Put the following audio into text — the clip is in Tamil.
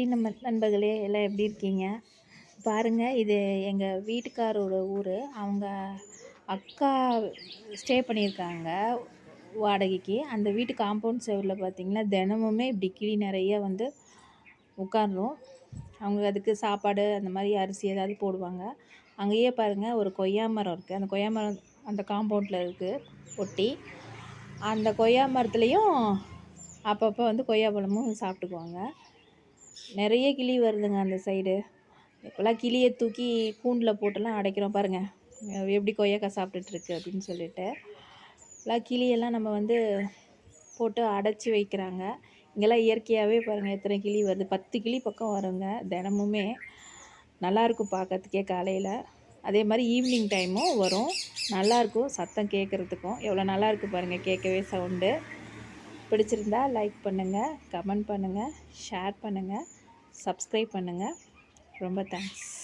குட்டி நம்ம நண்பர்களே எல்லாம் எப்படி இருக்கீங்க? பாருங்கள் இது எங்கள் வீட்டுக்காரோட ஊர். அவங்க அக்கா ஸ்டே பண்ணியிருக்காங்க வாடகைக்கு. அந்த வீட்டு காம்பவுண்ட் செவரில் பார்த்திங்கன்னா தினமுமே இப்படி கிளி நிறைய வந்து உட்காரும் அவங்க அதுக்கு சாப்பாடு அந்த மாதிரி அரிசி ஏதாவது போடுவாங்க. அங்கேயே பாருங்கள் ஒரு கொய்யா மரம் இருக்குது அந்த கொய்யா மரம் அந்த காம்பவுண்டில் இருக்குது ஒட்டி. அந்த கொய்யா மரத்துலேயும் அப்பப்போ வந்து கொய்யா பழமும் சாப்பிட்டுக்குவாங்க. நிறைய கிளி வருதுங்க அந்த சைடு இப்போல்லாம் கிளியை தூக்கி கூண்டில் போட்டுலாம் அடைக்கிறோம் பாருங்கள் எப்படி கொய்யாக்காய் சாப்பிட்டுட்ருக்கு அப்படின்னு சொல்லிட்டு. இப்போலாம் கிளியெல்லாம் நம்ம வந்து போட்டு அடைச்சி வைக்கிறாங்க. இங்கெல்லாம் இயற்கையாகவே பாருங்கள் எத்தனை கிளி வருது. பத்து கிளி பக்கம் வருங்க தினமுமே. நல்லாயிருக்கும் பார்க்கறதுக்கே காலையில். அதே மாதிரி ஈவினிங் டைமும் வரும். நல்லாயிருக்கும் சத்தம் கேட்குறதுக்கும். எவ்வளோ நல்லாயிருக்கு பாருங்கள் கேட்கவே சவுண்டு பிடிச்சிருந்தா லைக் பண்ணுங்கள் கமெண்ட் பண்ணுங்கள் ஷேர் பண்ணுங்கள் சப்ஸ்கிரைப் பண்ணுங்கள் ரொம்ப தேங்க்ஸ்